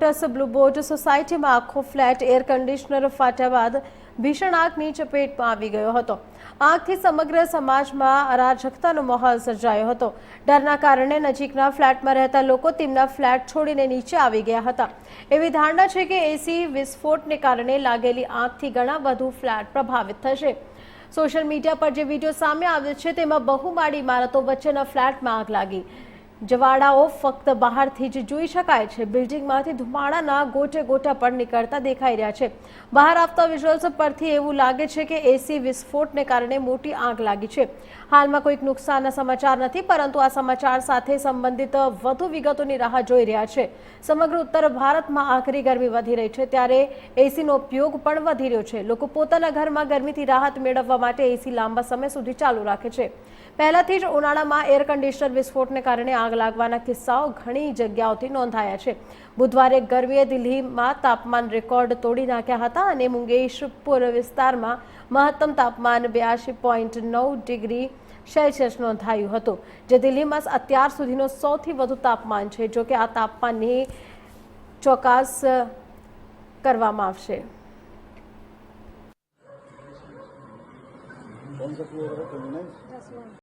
Lotus બ્લુબોટ સોસાયટીમાં આખો flat air conditioner ફાટ્યા બાદ ભીષણ આગની ચપેટમાં આવી ગયો હતો. આગથી સમગ્ર સમાજમાં અરાજકતાનો માહોલ સર્જાયો હતો. ડરના કારણે નજીકના ફ્લેટમાં રહેતા લોકો તેમના ફ્લેટ છોડીને નીચે આવી ગયા હતા. એવી ધારણા છે કે એસી વિસ્ફોટને કારણે લાગેલી આગથી ઘણા વધુ ફ્લેટ પ્રભાવિત થશે. સોશિયલ મીડિયા પર જે વીડિયો સામે આવ્યો છે તેમાં બહુમાળી ઇમારતો વચ્ચેના ફ્લેટમાં આગ લાગી. જવાળાઓ ફક્ત બહારથી જ જોઈ શકાય છે. બિલ્ડિંગમાંથી ધુમાડાના ગોટે ગોટા પણ નીકળતા દેખાઈ રહ્યા છે. બહાર આવતા વિઝ્યુઅલ્સ પરથી એવું લાગે છે કે એસી વિસ્ફોટને કારણે મોટી આગ લાગી છે. હાલમાં કોઈક નુકસાનના સમાચાર નથી, પરંતુ આ સમાચાર સાથે સંબંધિત વધુ વિગતોની રાહ જોઈ રહ્યા છે. સમગ્ર ઉત્તર ભારતમાં આકરી ગરમી વધી રહી છે, ત્યારે એસીનો ઉપયોગ પણ વધી રહ્યો છે. લોકો પોતાના ઘરમાં ગરમીથી રાહત મેળવવા માટે એસી લાંબા સમય સુધી ચાલુ રાખે છે. પહેલાથી જ ઉનાળામાં એર કન્ડિશનર વિસ્ફોટને કારણે આગ લાગવાના કિસ્સાઓ ઘણી જગ્યાઓથી નોંધાયા છે બુધવારે ગરમીએ દિલ્હીમાં તાપમાન રેકોર્ડ તોડી નાખ્યા હતા અને મુંગેશપુર વિસ્તારમાં મહત્તમ તાપમાન બ્યાસી પોઈન્ટ નવ ડિગ્રી સેલ્સિયસ નોંધાયું હતું જે દિલ્હીમાં અત્યાર સુધીનો સૌથી વધુ તાપમાન છે જો કે આ તાપમાનની ચોકાસ કરવામાં આવશે कौन सा फ्लोर है ट्वेंटी नाइन